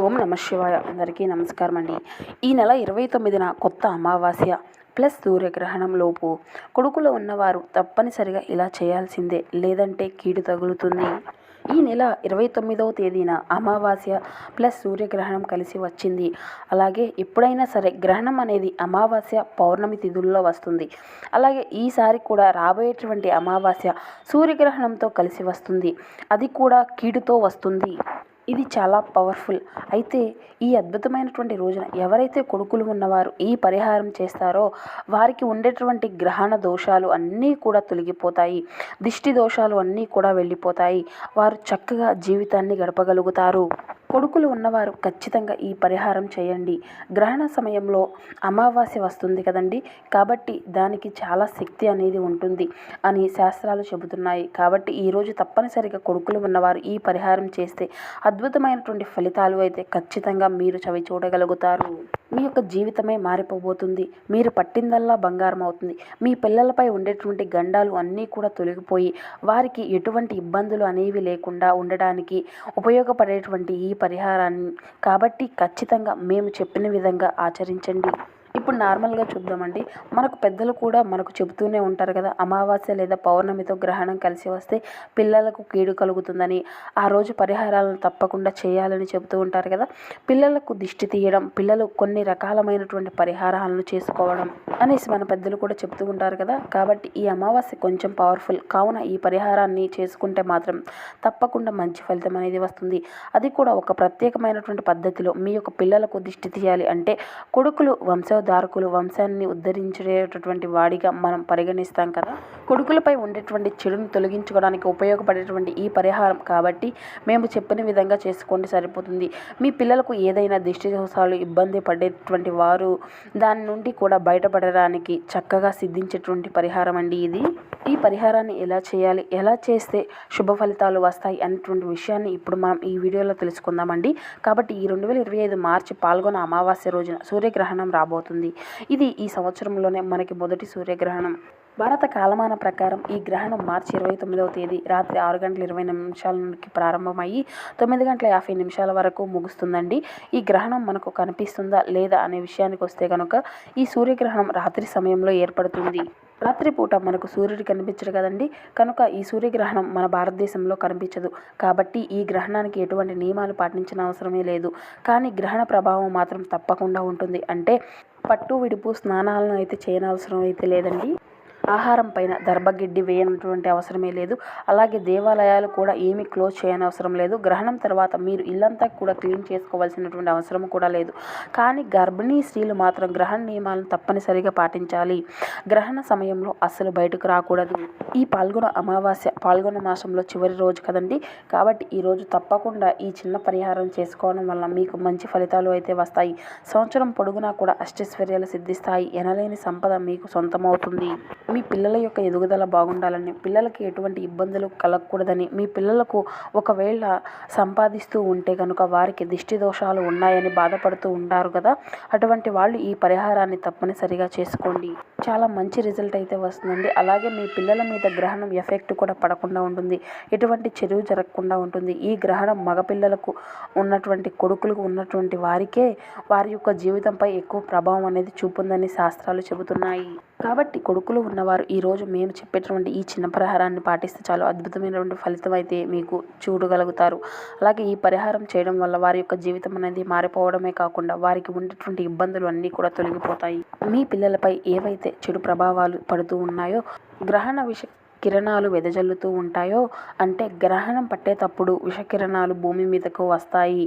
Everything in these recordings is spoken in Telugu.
ఓం నమ శివాయ. అందరికీ నమస్కారం అండి. ఈ నెల ఇరవై తొమ్మిదిన కొత్త అమావాస్య ప్లస్ సూర్యగ్రహణం లోపు కొడుకులో ఉన్నవారు తప్పనిసరిగా ఇలా చేయాల్సిందే లేదంటే కీడు తగులుతుంది. ఈ నెల ఇరవై తొమ్మిదవ తేదీన అమావాస్య ప్లస్ సూర్యగ్రహణం కలిసి వచ్చింది. అలాగే ఎప్పుడైనా సరే గ్రహణం అనేది అమావాస్య పౌర్ణమి తిథుల్లో వస్తుంది. అలాగే ఈసారి కూడా రాబోయేటువంటి అమావాస్య సూర్యగ్రహణంతో కలిసి వస్తుంది. అది కూడా కీడుతో వస్తుంది. ఇది చాలా పవర్ఫుల్. అయితే ఈ అద్భుతమైనటువంటి రోజున ఎవరైతే కొడుకులు ఉన్నవారు ఈ పరిహారం చేస్తారో వారికి ఉండేటువంటి గ్రహణ దోషాలు అన్నీ కూడా తొలగిపోతాయి. దిష్టి దోషాలు అన్నీ కూడా వెళ్ళిపోతాయి. వారు చక్కగా జీవితాన్ని గడపగలుగుతారు. కొడుకులు ఉన్నవారు ఖచ్చితంగా ఈ పరిహారం చేయండి. గ్రహణ సమయంలో అమావాస్య వస్తుంది కదండి? కాబట్టి దానికి చాలా శక్తి అనేది ఉంటుంది అని శాస్త్రాలు చెబుతున్నాయి. కాబట్టి ఈరోజు తప్పనిసరిగా కొడుకులు ఉన్నవారు ఈ పరిహారం చేస్తే అద్భుతమైనటువంటి ఫలితాలు అయితే ఖచ్చితంగా మీరు చవి చూడగలుగుతారు. మీ యొక్క జీవితమే మారిపోబోతుంది. మీరు పట్టిందల్లా బంగారం అవుతుంది. మీ పిల్లలపై ఉండేటువంటి గండాలు అన్నీ కూడా తొలగిపోయి వారికి ఎటువంటి ఇబ్బందులు అనేవి లేకుండా ఉండడానికి ఉపయోగపడేటువంటి ఈ పరిహారాన్ని. కాబట్టి ఖచ్చితంగా మేము చెప్పిన విధంగా ఆచరించండి. ఇప్పుడు నార్మల్గా చూద్దామండి. మనకు పెద్దలు కూడా మనకు చెబుతూనే ఉంటారు కదా అమావాస్య లేదా పౌర్ణమితో గ్రహణం కలిసి వస్తే పిల్లలకు కీడు కలుగుతుందని ఆ రోజు పరిహారాలను తప్పకుండా చేయాలని చెబుతూ ఉంటారు కదా. పిల్లలకు దిష్టి తీయడం పిల్లలు కొన్ని రకాలమైనటువంటి పరిహారాలను చేసుకోవడం అనేసి మన పెద్దలు కూడా చెప్తూ ఉంటారు కదా. కాబట్టి ఈ అమావాస్య కొంచెం పవర్ఫుల్. కావున ఈ పరిహారాన్ని చేసుకుంటే మాత్రం తప్పకుండా మంచి ఫలితం అనేది వస్తుంది. అది కూడా ఒక ప్రత్యేకమైనటువంటి పద్ధతిలో మీ యొక్క పిల్లలకు దిష్టి తీయాలి అంటే కొడుకులు వంశ దారుకులు వంశాన్ని ఉద్ధరించేటటువంటి వాడిగా మనం పరిగణిస్తాం కదా. కొడుకులపై ఉండేటువంటి చెడును తొలగించుకోవడానికి ఉపయోగపడేటువంటి ఈ పరిహారం కాబట్టి మేము చెప్పిన విధంగా చేసుకోండి సరిపోతుంది. మీ పిల్లలకు ఏదైనా దిష్టి దోషాలు ఇబ్బంది పడేటువంటి వారు దాని నుండి కూడా బయటపడడానికి చక్కగా సిద్ధించేటువంటి పరిహారం అండి ఇది. ఈ పరిహారాన్ని ఎలా చేయాలి ఎలా చేస్తే శుభ ఫలితాలు వస్తాయి అనేటువంటి విషయాన్ని ఇప్పుడు మనం ఈ వీడియోలో తెలుసుకుందామండి. కాబట్టి ఈ రెండు వేల ఇరవై ఐదు మార్చి పాల్గొన అమావాస్య రోజున సూర్యగ్రహణం రాబోతుంది. ఇది ఈ సంవత్సరంలోనే మనకి మొదటి సూర్యగ్రహణం. భారత కాలమాన ప్రకారం ఈ గ్రహణం మార్చి ఇరవై తొమ్మిదవ తేదీ రాత్రి ఆరు గంటల ఇరవై నిమిషాల ప్రారంభమయ్యి తొమ్మిది గంటల యాభై నిమిషాల వరకు ముగుస్తుందండి. ఈ గ్రహణం మనకు కనిపిస్తుందా లేదా అనే విషయానికి వస్తే కనుక ఈ సూర్యగ్రహణం రాత్రి సమయంలో ఏర్పడుతుంది. రాత్రిపూట మనకు సూర్యుడు కనిపించడు కదండి. కనుక ఈ సూర్యగ్రహణం మన భారతదేశంలో కనిపించదు. కాబట్టి ఈ గ్రహణానికి ఎటువంటి నియమాలు పాటించిన అవసరమే లేదు. కానీ గ్రహణ ప్రభావం మాత్రం తప్పకుండా ఉంటుంది. అంటే పట్టు విడుపు స్నానాలను అయితే చేయనవసరం అయితే లేదండి. ఆహారం పైన దర్భగిడ్డి వేయనటువంటి అవసరమే లేదు. అలాగే దేవాలయాలు కూడా ఏమీ క్లోజ్ చేయనవసరం లేదు. గ్రహణం తర్వాత మీరు ఇల్లంతా కూడా క్లీన్ చేసుకోవాల్సినటువంటి అవసరం కూడా లేదు. కానీ గర్భిణీ స్త్రీలు మాత్రం గ్రహణ నియమాలను తప్పనిసరిగా పాటించాలి. గ్రహణ సమయంలో అస్సలు బయటకు రాకూడదు. ఈ పాల్గొన అమావాస్య పాల్గొన మాసంలో చివరి రోజు కదండి? కాబట్టి ఈ రోజు తప్పకుండా ఈ చిన్న పరిహారం చేసుకోవడం వల్ల మీకు మంచి ఫలితాలు అయితే వస్తాయి. సంవత్సరం పొడుగునా కూడా అష్టైశ్వర్యాలు సిద్ధిస్తాయి. ఎనలేని సంపద మీకు సొంతమవుతుంది. మీ పిల్లల యొక్క ఎదుగుదల బాగుండాలని పిల్లలకి ఎటువంటి ఇబ్బందులు కలగకూడదని మీ పిల్లలకు ఒకవేళ సంపాదిస్తూ ఉంటే కనుక వారికి దిష్టి దోషాలు ఉన్నాయని బాధపడుతూ ఉంటారు కదా అటువంటి వాళ్ళు ఈ పరిహారాన్ని తప్పనిసరిగా చేసుకోండి. చాలా మంచి రిజల్ట్ అయితే వస్తుందండి. అలాగే మీ పిల్లల మీద గ్రహణం ఎఫెక్ట్ కూడా పడకుండా ఉంటుంది. ఎటువంటి చెరువు జరగకుండా ఉంటుంది. ఈ గ్రహణం మగపిల్లలకు ఉన్నటువంటి కొడుకులకు ఉన్నటువంటి వారికే వారి యొక్క జీవితంపై ఎక్కువ ప్రభావం అనేది చూపుందని శాస్త్రాలు చెబుతున్నాయి. కాబట్టి కొడుకులు ఉన్నవారు ఈరోజు మేము చెప్పేటటువంటి ఈ చిన్న పరిహారాన్ని పాటిస్తే చాలా. అద్భుతమైనటువంటి ఫలితం అయితే మీకు చూడగలుగుతారు. అలాగే ఈ పరిహారం చేయడం వల్ల వారి యొక్క జీవితం అనేది మారిపోవడమే కాకుండా వారికి ఉండేటువంటి ఇబ్బందులు అన్నీ కూడా తొలగిపోతాయి. మీ పిల్లలపై ఏవైతే చెడు ప్రభావాలు పడుతూ ఉన్నాయో గ్రహణ విష కిరణాలు వెదజల్లుతూ ఉంటాయో అంటే గ్రహణం పట్టేటప్పుడు విషకిరణాలు భూమి మీదకు వస్తాయి.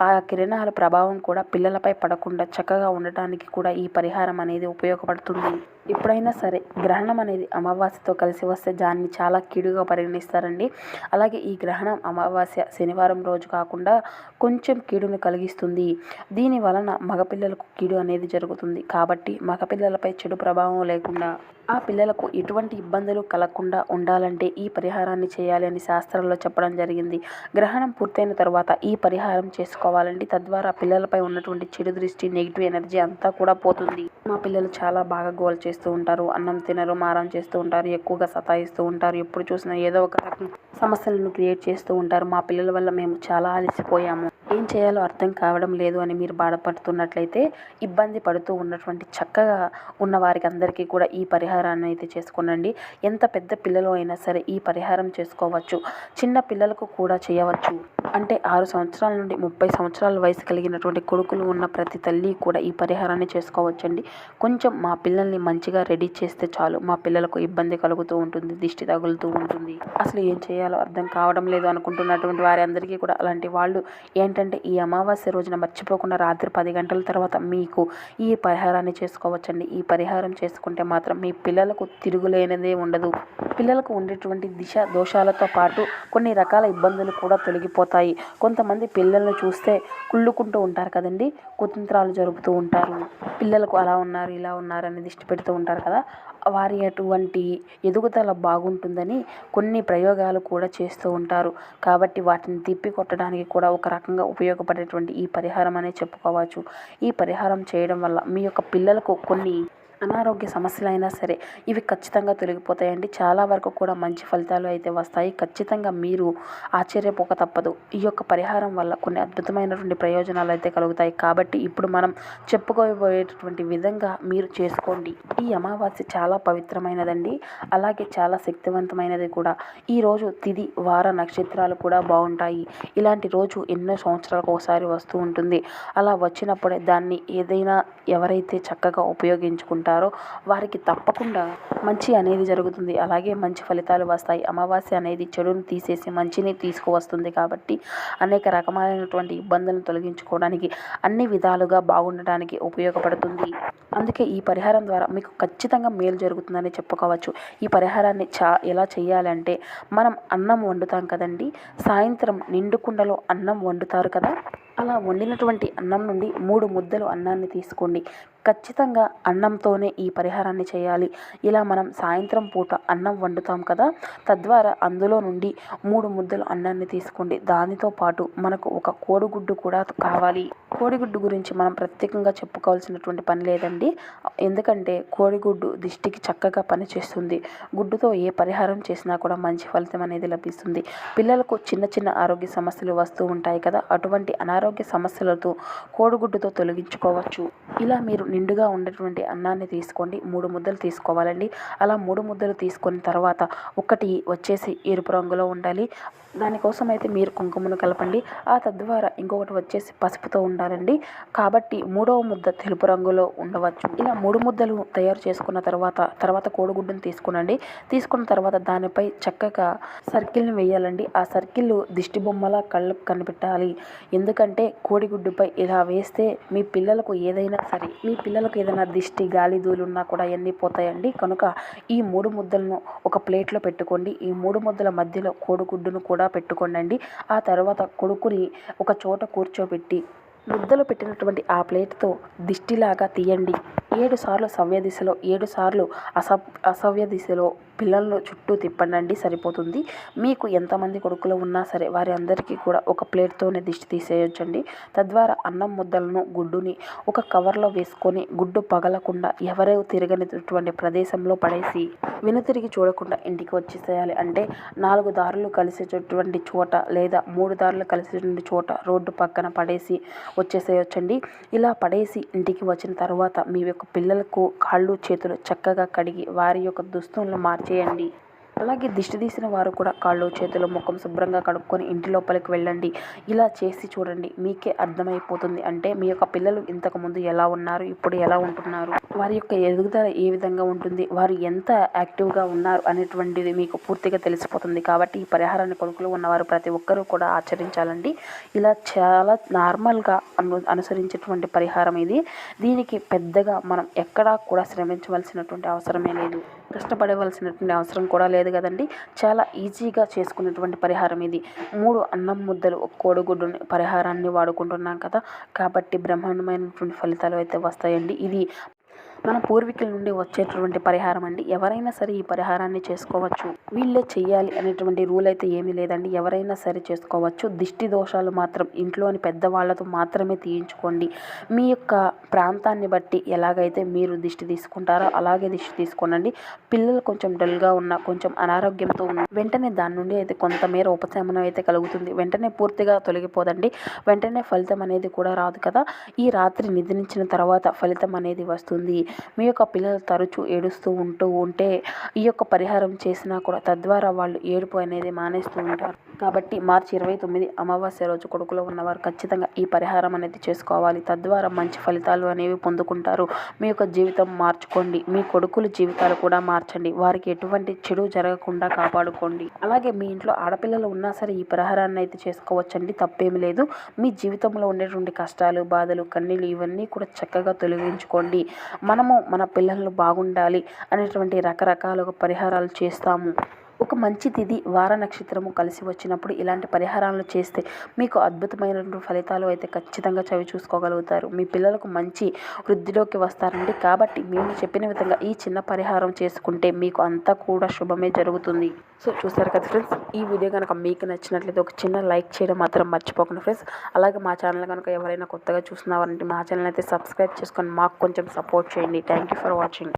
ఆ కిరణాల ప్రభావం కూడా పిల్లలపై పడకుండా చక్కగా ఉండటానికి కూడా ఈ పరిహారం అనేది ఉపయోగపడుతుంది. ఎప్పుడైనా సరే గ్రహణం అనేది అమావాస్యతో కలిసి వస్తే దాన్ని చాలా కీడుగా పరిగణిస్తారండి. అలాగే ఈ గ్రహణం అమావాస్య శనివారం రోజు కాకుండా కొంచెం కీడును కలిగిస్తుంది. దీని వలన మగపిల్లలకు కీడు అనేది జరుగుతుంది. కాబట్టి మగపిల్లలపై చెడు ప్రభావం లేకుండా ఆ పిల్లలకు ఎటువంటి ఇబ్బందులు కలగకుండా ఉండాలంటే ఈ పరిహారాన్ని చేయాలి అని శాస్త్రంలో చెప్పడం జరిగింది. గ్రహణం పూర్తయిన తర్వాత ఈ పరిహారం చేసుకోవాలండి. తద్వారా పిల్లలపై ఉన్నటువంటి చెడు దృష్టి నెగిటివ్ ఎనర్జీ అంతా కూడా పోతుంది. మా పిల్లలు చాలా బాగా గోల్ చేస్తూ ఉంటారు. అన్నం తినరు మారం చేస్తూ ఉంటారు ఎక్కువగా సతాయిస్తూ ఉంటారు. ఎప్పుడు చూసినా ఏదో ఒక రకం సమస్యలను క్రియేట్ చేస్తూ ఉంటారు. మా పిల్లల వల్ల మేము చాలా అలసిపోయాము. ఏం చేయాలో అర్థం కావడం లేదు అని మీరు బాధపడుతున్నట్లయితే ఇబ్బంది పడుతూ ఉన్నటువంటి చక్కగా ఉన్న వారికి అందరికీ కూడా ఈ పరిహారాన్ని అయితే చేసుకోనండి. ఎంత పెద్ద పిల్లలు అయినా సరే ఈ పరిహారం చేసుకోవచ్చు. చిన్న పిల్లలకు కూడా చేయవచ్చు. అంటే ఆరు సంవత్సరాల నుండి ముప్పై సంవత్సరాల వయసు కలిగినటువంటి కొడుకులు ఉన్న ప్రతి తల్లి కూడా ఈ పరిహారాన్ని చేసుకోవచ్చండి. కొంచెం మా పిల్లల్ని మంచిగా రెడీ చేస్తే చాలు. మా పిల్లలకు ఇబ్బంది కలుగుతూ ఉంటుంది దిష్టి తగులుతూ ఉంటుంది. అసలు ఏం చేయాలో అర్థం కావడం లేదు అనుకుంటున్నటువంటి వారి అందరికీ కూడా అలాంటి వాళ్ళు ఏంటంటే ఈ అమావాస్య రోజున మర్చిపోకుండా రాత్రి పది గంటల తర్వాత మీకు ఈ పరిహారాన్ని చేసుకోవచ్చండి. ఈ పరిహారం చేసుకుంటే మాత్రం మీ పిల్లలకు తిరుగులేనిదే ఉండదు. పిల్లలకు ఉండేటువంటి దిశ దోషాలతో పాటు కొన్ని రకాల ఇబ్బందులు కూడా తొలగిపోతాయి. కొంతమంది పిల్లలను చూస్తే కుళ్ళుకుంటూ ఉంటారు కదండి. కుతంత్రాలు జరుపుతూ ఉంటారు. పిల్లలకు అలా ఉన్నారు ఇలా ఉన్నారు అని దిష్టి పెడుతూ ఉంటారు కదా. వారి అటువంటి ఎదుగుదల బాగుంటుందని కొన్ని ప్రయోగాలు కూడా చేస్తూ ఉంటారు. కాబట్టి వాటిని తిప్పి కొట్టడానికి కూడా ఒక రకంగా ఉపయోగపడేటువంటి ఈ పరిహారం అనే చెప్పుకోవచ్చు. ఈ పరిహారం చేయడం వల్ల మీ యొక్క పిల్లలకు కొన్ని అనారోగ్య సమస్యలైనా సరే ఇవి ఖచ్చితంగా తొలగిపోతాయండి. చాలా వరకు కూడా మంచి ఫలితాలు అయితే వస్తాయి. ఖచ్చితంగా మీరు ఆశ్చర్యపోక తప్పదు. ఈ యొక్క పరిహారం వల్ల కొన్ని అద్భుతమైనటువంటి ప్రయోజనాలు అయితే కలుగుతాయి. కాబట్టి ఇప్పుడు మనం చెప్పుకోబోయేటటువంటి విధంగా మీరు చేసుకోండి. ఈ అమావాస్య చాలా పవిత్రమైనదండి. అలాగే చాలా శక్తివంతమైనది కూడా. ఈరోజు తిది వార నక్షత్రాలు కూడా బాగుంటాయి. ఇలాంటి రోజు ఎన్నో సంవత్సరాలకు ఒకసారి వస్తూ ఉంటుంది. అలా వచ్చినప్పుడే దాన్ని ఏదైనా ఎవరైతే చక్కగా ఉపయోగించుకుంటారో వారికి తప్పకుండా మంచి అనేది జరుగుతుంది. అలాగే మంచి ఫలితాలు వస్తాయి. అమావాస్య అనేది చెడును తీసేసి మంచిని తీసుకువస్తుంది కాబట్టి అనేక రకమైనటువంటి ఇబ్బందులను తొలగించుకోవడానికి అన్ని విధాలుగా బాగుండడానికి ఉపయోగపడుతుంది. అందుకే ఈ పరిహారం ద్వారా మీకు ఖచ్చితంగా మేలు జరుగుతుందని చెప్పుకోవచ్చు. ఈ పరిహారాన్ని చా ఎలా చేయాలంటే మనం అన్నం వండుతాం కదండి. సాయంత్రం నిండు కుండలో అన్నం వండుతారు కదా? అలా వండినటువంటి అన్నం నుండి మూడు ముద్దలు అన్నాన్ని తీసుకోండి. ఖచ్చితంగా అన్నంతోనే ఈ పరిహారాన్ని చేయాలి. ఇలా మనం సాయంత్రం పూట అన్నం వండుతాం కదా తద్వారా అందులో నుండి మూడు ముద్దలు అన్నాన్ని తీసుకోండి. దానితో పాటు మనకు ఒక కోడిగుడ్డు కూడా కావాలి. కోడిగుడ్డు గురించి మనం ప్రత్యేకంగా చెప్పుకోవాల్సినటువంటి పని లేదండి. ఎందుకంటే కోడిగుడ్డు దిష్టికి చక్కగా పనిచేస్తుంది. గుడ్డుతో ఏ పరిహారం చేసినా కూడా మంచి ఫలితం అనేది లభిస్తుంది. పిల్లలకు చిన్న చిన్న ఆరోగ్య సమస్యలు వస్తూ ఉంటాయి కదా అటువంటి అనారోగ్య సమస్యలతో కోడిగుడ్డుతో తొలగించుకోవచ్చు. ఇలా మీరు నిండుగా ఉన్నటువంటి అన్నాన్ని తీసుకోండి. మూడు ముద్దలు తీసుకోవాలండి. అలా మూడు ముద్దలు తీసుకున్న తర్వాత ఒకటి వచ్చేసి ఎరుపు రంగులో ఉండాలి. దానికోసం అయితే మీరు కుంకుమను కలపండి. ఆ తద్వారా ఇంకొకటి వచ్చేసి పసుపుతో ఉండాలండి. కాబట్టి మూడవ ముద్ద తెలుపు రంగులో ఉండవచ్చు. ఇలా మూడు ముద్దలు తయారు చేసుకున్న తర్వాత తర్వాత కోడిగుడ్డును తీసుకునండి. తీసుకున్న తర్వాత దానిపై చక్కగా సర్కిల్ని వేయాలండి. ఆ సర్కిల్ దిష్టి బొమ్మలా కళ్ళకు కనిపెట్టాలి. ఎందుకంటే కోడిగుడ్డుపై ఇలా వేస్తే మీ పిల్లలకు ఏదైనా సరే మీ పిల్లలకు ఏదైనా దిష్టి గాలి దూలు ఉన్నా కూడా అవన్నీ పోతాయండి. కనుక ఈ మూడు ముద్దలను ఒక ప్లేట్లో పెట్టుకోండి. ఈ మూడు ముద్దల మధ్యలో కోడిగుడ్డును కూడా పెట్టుకోండి ఆ తర్వాత కొడుకుని ఒక చోట కూర్చోబెట్టి ముద్దలు పెట్టినటువంటి ఆ ప్లేట్తో దిష్టిలాగా తీయండి. ఏడు సార్లు సవ్య దిశలో ఏడు సార్లు అస అసవ్య దిశలో పిల్లలను చుట్టూ తిప్పండి సరిపోతుంది. మీకు ఎంతమంది కొడుకులు ఉన్నా సరే వారి అందరికీ కూడా ఒక ప్లేట్తోనే దిష్టి తీసేయొచ్చండి. తద్వారా అన్నం ముద్దలను గుడ్డుని ఒక కవర్లో వేసుకొని గుడ్డు పగలకుండా ఎవరూ తిరగనిటువంటి ప్రదేశంలో పడేసి వెనుతిరిగి చూడకుండా ఇంటికి వచ్చేసేయాలి. అంటే నాలుగు దారులు కలిసేటటువంటి చోట లేదా మూడు దారులు కలిసేటువంటి చోట రోడ్డు పక్కన పడేసి వచ్చేసేయొచ్చండి. ఇలా పడేసి ఇంటికి వచ్చిన తర్వాత మీ యొక్క పిల్లలకు కాళ్ళు చేతులు చక్కగా కడిగి వారి యొక్క దుస్తులను మార్చేయండి. అలాగే దిష్టి తీసిన వారు కూడా కాళ్ళు చేతులు ముఖం శుభ్రంగా కడుక్కొని ఇంటి లోపలికి వెళ్ళండి. ఇలా చేసి చూడండి. మీకే అర్థమైపోతుంది. అంటే మీ యొక్క పిల్లలు ఇంతకుముందు ఎలా ఉన్నారు? ఇప్పుడు ఎలా ఉంటున్నారు? వారి యొక్క ఎదుగుదల ఏ విధంగా ఉంటుంది? వారు ఎంత యాక్టివ్గా ఉన్నారు? అనేటువంటిది మీకు పూర్తిగా తెలిసిపోతుంది. కాబట్టి ఈ పరిహారాన్ని కొడుకులు ఉన్నవారు ప్రతి ఒక్కరూ కూడా ఆచరించాలండి. ఇలా చాలా నార్మల్గా అను అనుసరించేటువంటి పరిహారం ఇది. దీనికి పెద్దగా మనం ఎక్కడా కూడా శ్రమించవలసినటువంటి అవసరమే లేదు. కష్టపడవలసినటువంటి అవసరం కూడా లేదు కదండి. చాలా ఈజీగా చేసుకునేటువంటి పరిహారం ఇది. మూడు అన్నం ముద్దలు ఒక కోడిగుడ్డు పరిహారాన్ని వాడుకుంటున్నాం కదా. కాబట్టి బ్రహ్మాండమైనటువంటి ఫలితాలు అయితే వస్తాయండి. ఇది మన పూర్వీకుల నుండి వచ్చేటటువంటి పరిహారం అండి. ఎవరైనా సరే ఈ పరిహారాన్ని చేసుకోవచ్చు. వీళ్ళే చెయ్యాలి అనేటువంటి రూల్ అయితే ఏమీ లేదండి. ఎవరైనా సరే చేసుకోవచ్చు. దిష్టి దోషాలు మాత్రం ఇంట్లోని పెద్దవాళ్ళతో మాత్రమే తీయించుకోండి. మీ యొక్క ప్రాంతాన్ని బట్టి ఎలాగైతే మీరు దిష్టి తీసుకుంటారో అలాగే దిష్టి తీసుకోనండి. పిల్లలు కొంచెం డల్గా ఉన్న కొంచెం అనారోగ్యంతో ఉన్న వెంటనే దాని నుండి అయితే కొంతమేర ఉపశమనం అయితే కలుగుతుంది. వెంటనే పూర్తిగా తొలగిపోదండి. వెంటనే ఫలితం అనేది కూడా రాదు కదా. ఈ రాత్రి నిద్రించిన తర్వాత ఫలితం అనేది వస్తుంది. మీ యొక్క పిల్లలు తరచూ ఏడుస్తూ ఉంటూ ఉంటే ఈ యొక్క పరిహారం చేసినా కూడా తద్వారా వాళ్ళు ఏడుపు అనేది మానేస్తూ ఉంటారు. కాబట్టి మార్చి ఇరవై తొమ్మిది అమావాస్య రోజు కొడుకులో ఉన్నవారు ఖచ్చితంగా ఈ పరిహారం అనేది చేసుకోవాలి. తద్వారా మంచి ఫలితాలు అనేవి పొందుకుంటారు. మీ యొక్క జీవితం మార్చుకోండి. మీ కొడుకుల జీవితాలు కూడా మార్చండి. వారికి ఎటువంటి చెడు జరగకుండా కాపాడుకోండి. అలాగే మీ ఇంట్లో ఆడపిల్లలు ఉన్నా సరే ఈ పరిహారాన్ని అయితే చేసుకోవచ్చండి. తప్పేమి లేదు. మీ జీవితంలో ఉండేటువంటి కష్టాలు బాధలు కన్నీళ్ళు ఇవన్నీ కూడా చక్కగా తొలగించుకోండి. మనము మన పిల్లలు బాగుండాలి అనేటువంటి రకరకాలుగా పరిహారాలు చేస్తాము. ఒక మంచి తిథి వార నక్షత్రము కలిసి వచ్చినప్పుడు ఇలాంటి పరిహారాలు చేస్తే మీకు అద్భుతమైనటువంటి ఫలితాలు అయితే ఖచ్చితంగా చవి చూసుకోగలుగుతారు. మీ పిల్లలకు మంచి వృద్ధిలోకి వస్తారండి. కాబట్టి మేము చెప్పిన విధంగా ఈ చిన్న పరిహారం చేసుకుంటే మీకు అంతా కూడా శుభమే జరుగుతుంది. సో చూసారు కదా ఫ్రెండ్స్ ఈ వీడియో కనుక మీకు నచ్చినట్లయితే ఒక చిన్న లైక్ చేయడం మాత్రం మర్చిపోకండి ఫ్రెండ్స్. అలాగే మా ఛానల్ కనుక ఎవరైనా కొత్తగా చూస్తున్నారంటే మా ఛానల్ అయితే సబ్స్క్రైబ్ చేసుకొని మాకు కొంచెం సపోర్ట్ చేయండి. Thank you for watching.